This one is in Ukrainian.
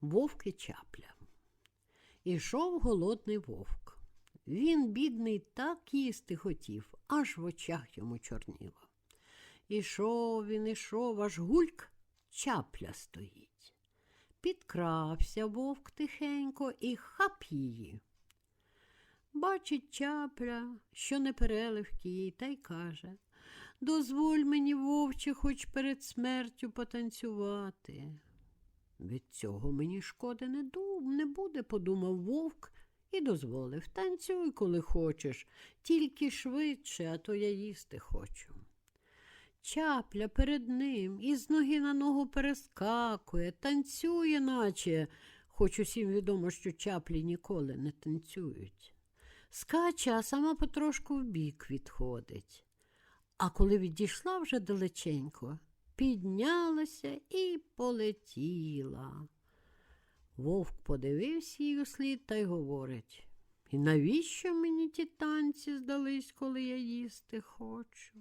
Вовк і чапля. Ішов голодний вовк. Він, бідний, так їсти хотів, аж в очах йому чорніло. Ішов він, ішов, аж гульк чапля стоїть. Підкрався вовк тихенько і хап її. Бачить чапля, що не переливки їй, та й каже Дозволь мені, вовче, хоч перед смертю потанцювати. Від цього мені шкоди не, дум, не буде, подумав вовк і дозволив. Танцюй, коли хочеш, тільки швидше, а то я їсти хочу. Чапля перед ним із ноги на ногу перескакує, танцює, наче, хоч усім відомо, що чаплі ніколи не танцюють. Скаче, а сама потрошку вбік відходить. А коли відійшла вже далеченько, піднялася і полетіла. Вовк подивився її слід та й говорить І навіщо мені ті танці здались, коли я їсти хочу?